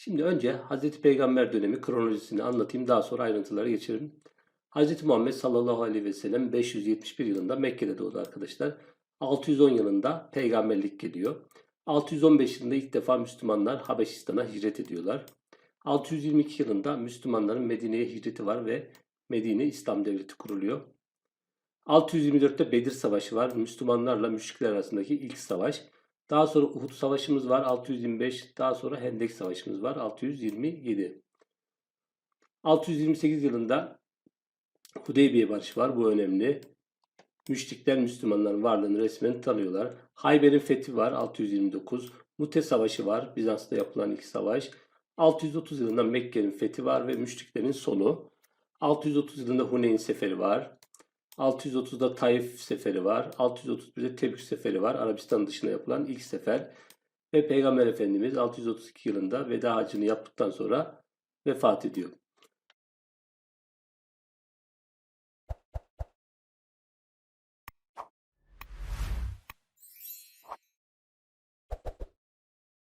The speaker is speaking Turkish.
Şimdi önce Hz. Peygamber dönemi kronolojisini anlatayım daha sonra ayrıntılara geçelim. Hz. Muhammed sallallahu aleyhi ve sellem 571 yılında Mekke'de doğdu arkadaşlar. 610 yılında peygamberlik geliyor. 615 yılında ilk defa Müslümanlar Habeşistan'a hicret ediyorlar. 622 yılında Müslümanların Medine'ye hicreti var ve Medine İslam Devleti kuruluyor. 624'te Bedir Savaşı var. Müslümanlarla müşrikler arasındaki ilk savaş. Daha sonra Uhud Savaşımız var 625. Daha sonra Hendek Savaşımız var 627. 628 yılında Hudeybiye Barışı var. Bu önemli. Müşrikler Müslümanların varlığını resmen tanıyorlar. Hayber'in fethi var 629. Mute Savaşı var. Bizans'ta yapılan ilk savaş. 630 yılında Mekke'nin fethi var ve müşriklerin sonu. 630 yılında Huneyn Seferi var. 630'da Taif Seferi var. 631'de Tebük Seferi var. Arabistan dışına yapılan ilk sefer. Ve Peygamber Efendimiz 632 yılında veda hacını yaptıktan sonra vefat ediyor.